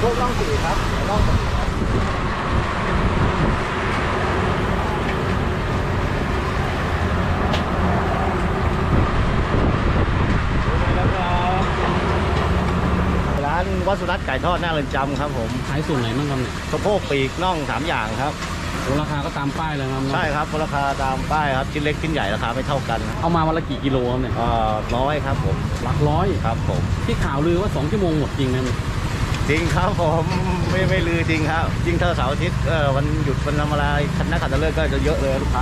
พวกร่องสีครับร่องสีานวัสุรัตนไก่ทอดหน้าเรือนจำครับผมขายส่วนไหนบ้างครับเนี่ยสะโพกปีกน่อง3อย่างครับราคาก็ตามป้ายเลยครับใช่ครับราคาตามป้ายครับชิ้นเล็กชิ้นใหญ่ราคาไม่เท่ากัน เอามาวันละกี่กิโลครับเนี่ยร้อยครับผมหลักร้อยครับผมที่ข่าวลือว่า2ชั่วโมงหมดจริงไหม จริงครับผมไม่ไม่ลือจริงครับยิ่งถ้าเสาร์อาทิตย์เออวันหยุดวันธรรมดาคณะขัตฤกษ์ก็จะเยอะเลยลูกค้า